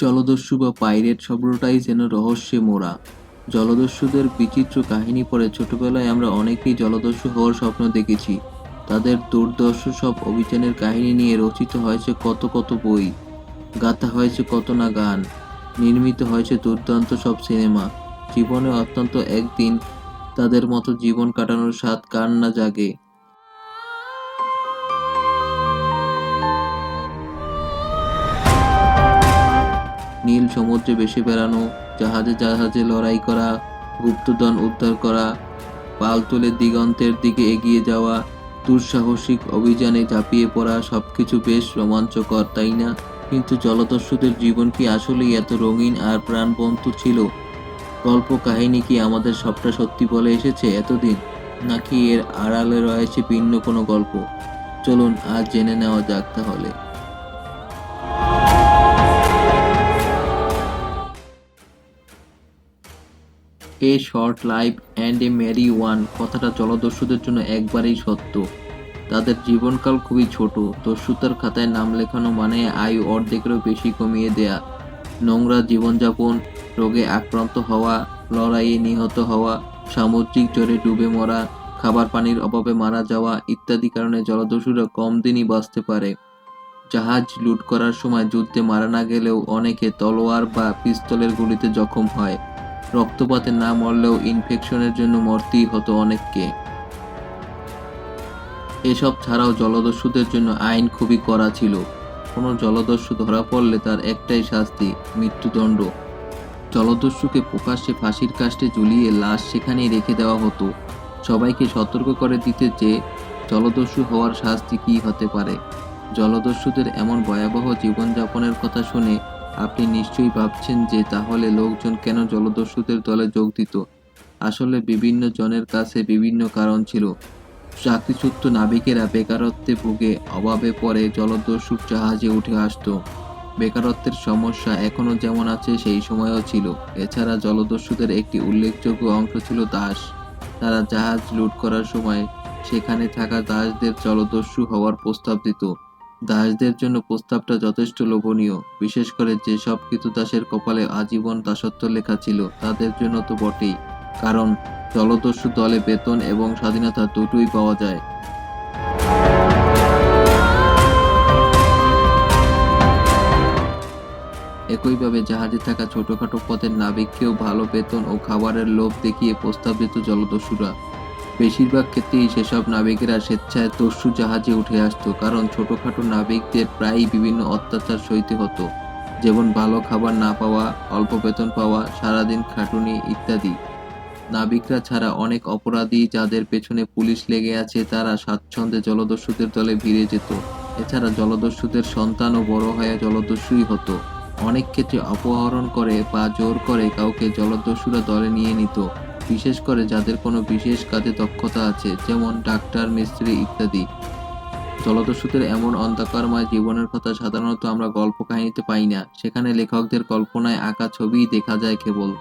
জলদস্যু বা পাইরেট শব্দটাই যেন রহস্যে মোড়া। জলদস্যুদের বিচিত্র কাহিনী পড়ে ছোটবেলায় আমরা অনেকেই জলদস্যু হওয়ার স্বপ্ন দেখেছি। তাদের দুর্দর্শ সব অভিযানের কাহিনী নিয়ে রচিত হয়েছে কত কত বই। গাথা হয়েছে কত না গান। নির্মিত হয়েছে দুর্দান্ত সব সিনেমা। জীবনে অত্যন্ত একদিন তাদের মতো জীবন কাটানোর স্বাদ কার না জাগে। নীল সমুদ্রে বেশি বেড়ানো, জাহাজে জাহাজে লড়াই করা, গুপ্তধন উদ্ধার করা, পাল তুলে দিগন্তের দিকে এগিয়ে যাওয়া, দুঃসাহসিক অভিযানে ঝাঁপিয়ে পড়া সবকিছু বেশ রোমাঞ্চকর, তাই না? কিন্তু জলদস্যুদের জীবন কি আসলেই এত রঙিন আর প্রাণবন্ত ছিল? গল্প কাহিনী কি আমাদের সবটা সত্যি বলে এসেছে এতদিন? নাকি এর আড়ালে রয়েছে ভিন্ন কোনো গল্প? চলুন আজ জেনে নেওয়া যাক তাহলে। A short life and a merry one. কথাটা জলদস্যুদের জন্য একবারেই সত্য। তাদের জীবনকাল খুবই ছোট। দস্যুতার খাতায় নাম লেখানো মানে আয়ু অর্ধেকেরও বেশি কমিয়ে দেয়া। নোংরা জীবনযাপন, রোগে আক্রান্ত হওয়া, লড়াইয়ে নিহত হওয়া, সামুদ্রিক জ্বরে ডুবে মরা, খাবার পানির অভাবে মারা যাওয়া ইত্যাদি কারণে জলদস্যুরা কম দিনই বাঁচতে পারে। জাহাজ লুট করার সময় যুদ্ধে মারা না গেলেও অনেকে তলোয়ার বা পিস্তলের গুলিতে জখম হয়। রক্তপাতে না মরলেও ইনফেকশনের জন্য মরতেই হতো অনেককে। এসব ছাড়াও জলদস্যুদের জন্য আইন খুবই কড়া ছিল। কোনো জলদস্যু ধরা পড়লে তার একটাই শাস্তি, মৃত্যুদণ্ড। জলদস্যুকে প্রকাশ্যে ফাঁসির কাষ্টে ঝুলিয়ে লাশ সেখানেই রেখে দেওয়া হতো। সবাইকে সতর্ক করে দিতে যে, জলদস্যু হওয়ার শাস্তি কী হতে পারে? জলদস্যুদের এমন ভয়াবহ জীবনযাপনের কথা শুনে আপনি নিশ্চয়ই ভাবছেন যে তাহলে লোকজন কেন জলদস্যুদের দলে যোগ দিত? আসলে বিভিন্ন জনের কাছে বিভিন্ন কারণ ছিল। চাকরিচ্যুত নাবিকেরা বেকারত্বে ভুগে অভাবে পড়ে জলদস্যুর জাহাজে উঠে আসতো। বেকারত্বের সমস্যা এখনও যেমন আছে, সেই সময়ও ছিল। এছাড়া জলদস্যুদের একটি উল্লেখযোগ্য অংশ ছিল দাস। তারা জাহাজ লুট করার সময় সেখানে থাকা দাসদের জলদস্যু হওয়ার প্রস্তাব দিত। দাসদের জন্য প্রস্তাবটা যথেষ্ট লোভনীয়, বিশেষ করে যেসব দাসের কপালে আজীবন দাসত্ব লেখা ছিল, তাদের জন্য তো বটেই। কারণ জলদস্যু দলে বেতন এবং স্বাধীনতা দুটোই পাওয়া যায়। একইভাবে জাহাজে থাকা ছোটখাটো পথের নাবিককেও ভালো বেতন ও খাবারের লোভ দেখিয়ে প্রস্তাব দিত জলদস্যুরা। বেশিরভাগ ক্ষেত্রেই সেসব নাবিকেরা স্বেচ্ছায় দস্যু জাহাজে উঠে আসতো, কারণ ছোটোখাটো নাবিকদের প্রায়ই বিভিন্ন অত্যাচার সইতে হতো, যেমন ভালো খাবার না পাওয়া, অল্প বেতন পাওয়া, সারাদিন খাটুনি ইত্যাদি। নাবিকরা ছাড়া অনেক অপরাধী যাদের পেছনে পুলিশ লেগে আছে, তারা স্বাচ্ছন্দ্যে জলদস্যুদের দলে ভিড়ে যেত। এছাড়া জলদস্যুদের সন্তানও বড় হয়ে জলদস্যুই হতো। অনেক ক্ষেত্রে অপহরণ করে বা জোর করে কাউকে জলদস্যুরা দলে নিয়ে নিত। বিশেষ করে যাদের কোনো বিশেষ কাজে দক্ষতা আছে, যেমন ডাক্তার, মিস্ত্রি ইত্যাদি। জলদস্যুদের এমন অন্ধকারময় জীবনের কথা সাধারণত আমরা গল্প কাহিনীতে পাই না। সেখানে লেখকদের কল্পনায় আঁকা ছবিই দেখা যায় কেবল।